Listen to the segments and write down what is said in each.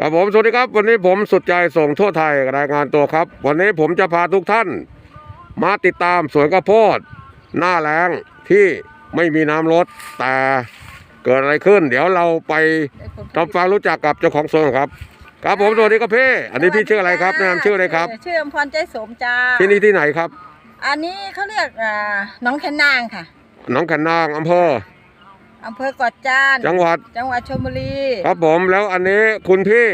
ครับผมสวัสดีครับ วันนี้ผมสุดใจส่งทั่วไทยรายงานตัวครับ วันนี้ผมจะพาทุกท่าน มาติดตามสวนข้าวโพดหน้าแรงที่ไม่มีน้ำลดแต่เกิดอะไรขึ้น เดี๋ยวเราไปทำความรู้จักกับเจ้าของสวนครับ ครับผมสวัสดีครับพี่อันนี้พี่ชื่ออะไรครับแนะนำชื่ออะไรครับ ชื่ออมพรใจสมจ้าที่นี่ที่ไหนครับ อันนี้เขาเรียกอ่าหน้องแคนนางค่ะหนองขันนางอำเภอ อำเภอเกาะจาน จังหวัด จังหวัดชลบุรี ครับผมแล้วอันนี้คุณพี่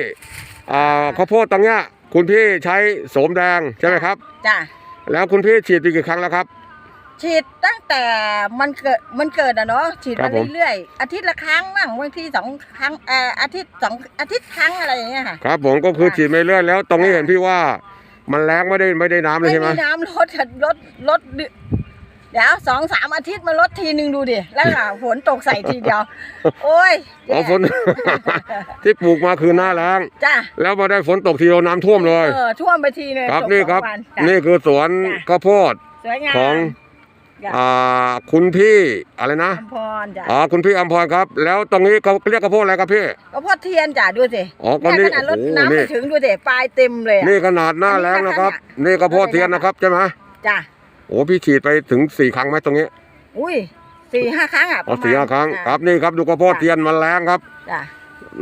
อ่าข้าวโพดตรงเนี้ยคุณพี่ใช้โสมแดงใช่ไหมครับ จ้ะ แล้วคุณพี่ฉีดไปกี่ครั้งแล้วครับ ฉีดตั้งแต่มันเกิดมันเกิดอะเนาะฉีดครัมาบผม เรื่อยๆอาทิตย์ละครั้งบ้างบางทีสองครั้งเอ่ออาทิตย์สองอาทิตย์ครั้งอะไรอย่างเงี้ยค่ะ ครับผมก็คือค่ะฉีดไปเรื่อยแล้วตรงนี้ค่ะเห็นพี่ว่า มันแรงไม่ได้ไม่ได้น้ำเลยไม่ใช่ไหมมีน้ำลดค่ะลดลด เดือนเดี๋ยวสองสามอาทิตย์มาลดทีหนึ่งดูดิ แล้วค่ะฝนตกใส่ทีเดียว โอ้ยอ๋อฝน ที่ปลูกมาคือหน้าแรงจ้ะแล้วมาได้ฝนตกทีเดียวน้ำท่วมเลย เออท่วมไปทีเลยครับตกนี่สองครับวันจ้ะนี่คือสวนจ้ะข้าวโพดสวยงามของจ้ะอ่าคุณพี่อะไรนะอมพรจ้ะอ๋อคุณพี่อมพรครับ แล้วตรงนี้เขาเรียกข้าวโพดอะไรครับพี่ ก็พอเทียนจ้ะดูสิอ๋อก็เนี่ยนี่ขนาดรดโอ้โหน้ำนี่ไปถึงดูสิปลายเต็มเลยอะ นี่ขนาดหน้าแรงนะครับนี่ข้าวโพดเทียนนะครับใช่ไหมจ้ะ โอ้พี่ฉีดไปถึงสี่ครั้งไหมตรงนี้อุ้ยสี่ห้าครั้งอะอ๋อประมาณสี่ห้าครั้งจ้ะครับนี่ครับดูข้าวโพดเทียนมันแรงครับ จ้ะ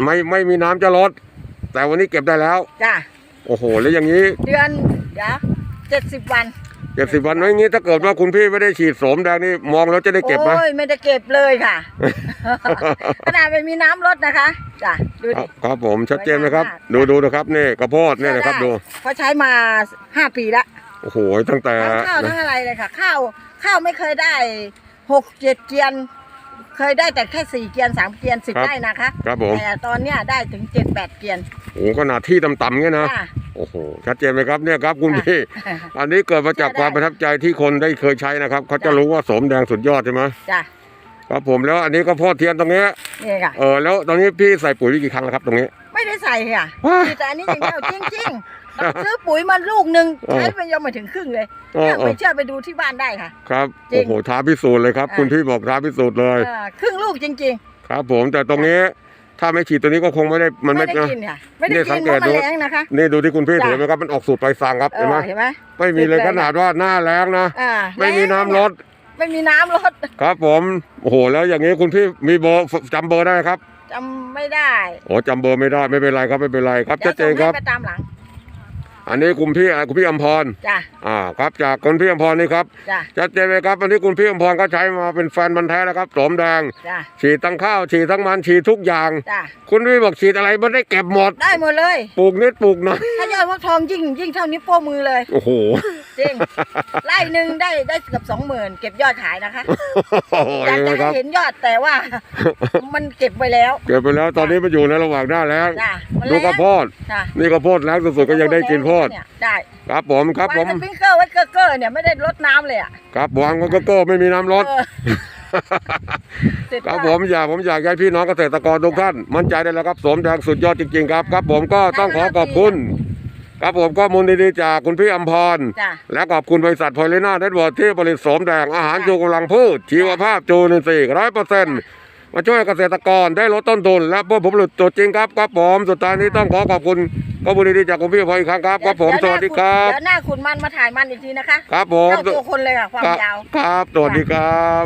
ไม่ไม่มีน้ำจะลด แต่วันนี้เก็บได้แล้ว จ้ะโอ้โห แล้วอย่างนี้เดือนเดี๋ยวเจ็ดสิบวันเจ็ดสิบวันไว้อย่างนี้ถ้าเกิดว่าคุณพี่ไม่ได้ฉีดโสมแดงนี่มองแล้วจะได้เก็บไหม โอ้ยไม่ได้เก็บเลยค่ะ ขนาดไม่มีน้ำลดนะคะจ้ะดูครัดิบครับผมชัดเจนไหมครับ สวยงามมาก ดูดูนะครับนี่ข้าวโพดเนี่ยนะครับดู เขาใช้มาห้าปีละ โอ้โหตั้งแต่ทั้งข้าวทั้งอะไรเลยค่ะ ข้าวข้าวไม่เคยได้หกเจ็ดเกียน เคยได้แต่แค่สี่เกียนสามเกียนสิบได้นะคะครับผมแต่ตอนเนี้ยได้ถึงเจ็ดแปดเกียนโอ้โหขนาดที่ต่ำๆเงี้ยนะจ้ะโอ้โหชัดเจนไหมครับเนี่ยครับคุณพี่ อันนี้เกิดมาจากความประทับใจที่คนได้เคยใช้นะครับเขาจะรู้ว่าโสมแดงสุดยอดใช่ไหมจ้ะครับผมแล้วอันนี้ข้าวโพดเทียนตรงเนี้ยนี่ค่ะเออแล้วตอนนี้พี่ใส่ปุ๋ยไปกี่ครั้งแล้วครับตรงนี้ ไม่ได้ใส่ค่ะว้ามีแต่อันนี้อย่างเดียวจริงๆต้อง ซื้อปุ๋ยมาลูกหนึ่งเออใช้ไปยังไม่ถึงครึ่งเลยเออเนี่ยเอไม่อเชื่อไปดูที่บ้านได้ค่ะ ครับจริงโอ้โหท้าพิสูจน์เลยครับอ่าคุณพี่บอกท้าพิสูจน์เลยเออครึ่งลูกจริงครับ ผมแต่ตรงนี้ถ้าไม่ฉีดตัวนี้ก็คงไม่ได้ๆมันไม่ไม่ได้นะกินค่ะไม่ได้เนี่ยสักิงนเกเพตราะดูมันแรงนะคะนี่ดูที่คุณพี่จ้ะถือไหมครับมันออกสูตรไปสั่งครับเอเห็นไหมอเห็นไหมไม่มีเลยติดเลยขนาดว่าหน้าแรงนะอ่าไม่มีน้ำลดไม่มีน้ำลดครับผมโอ้โหแล้วอย่างนี้คุณพี่มีเบอร์จำเบอร์ได้ไหมครับจำไม่ได้โอ้จำเบอร์ไม่ได้ไม่เป็นไรครับไม่เป็นไรครับดี๋ชัยวดเจนครับส่งให้ไปตามหลัง อันนี้คุณพี่อะไรคุณพี่อมพรจ้ะอ่าครับจากคุณพี่อมพรนี่ครับจ้ะชัดเจนเลยครับอันนี้คุณพี่อมพรก็ใช้มาเป็นแฟนบันธุ์แท้แล้วครับโสมแดงจ้ะฉีดทั้งข้าวฉีดทั้งมันฉีดทุกอย่างจ้ะคุณพี่บอกฉีดอะไรมันได้เก็บหมดได้หมดเลย ปลูกนิดปลูกหน่อยถ้ายอดฟักทองยิ่งยิ่งเท่านิ้วโป้งมือเลย โอ้โห จริงไร่หนึ่งได้ได้เกือบสองหมื่นเก็บยอดขายนะคะโอ้โหอยากเห็นไหมจะคให้รับเห็นยอดแต่ว่า มันเก็บไว้แล้ว เก็บไปแล้วตอนนี้มันอยู่ในระหว่างหน้าแล้วจ้ะมันดูแล้ข้าวโพดจ้ะนี่ข้าวโพดแล้วสุดๆก็ยังได้กินโพดเนี่ยได้ครับผมครับผมวางสปริงเกอร์ไว้เกอร์เกอร์เนี่ยไม่ได้ลดน้ำเลยอะครับวางก็โก้ไม่มีน้ำลดเออเสร็จครับว่าผมอยากผมอยากให้พี่น้องเกษตรกรทุกท่านมั่นใจได้แล้วครับสมแดงสุดยอดจริงๆครับครับ ผมก็ต้องขอขอบคุณ ครับผมข้อมูลดีๆจากคุณพี่อมพร จ้ะ และขอบคุณบริษัทพอลิน่าเน็ตเวิร์กที่ผลิตโสมแดงอาหารชูกำลังพืช ชีวภาพจูนินทรีย์ร้อยเปอร์เซ็นต์มาช่วยเกษตรกรได้ลดต้นทุนและพวกผมหลุดตัวจริงครับครับผมสุดท้ายนี้ต้องขอขอบคุณข้อมูลดีๆจากคุณพี่อมพรอีกครั้งครับครับผมสเยวัสดีครับ เดี๋ยวหน้าคุณมันมาถ่ายมันอีกทีนะคะครับผมเท่าตัวคนเลยค่ะความยาว ครับสวัสดีครับ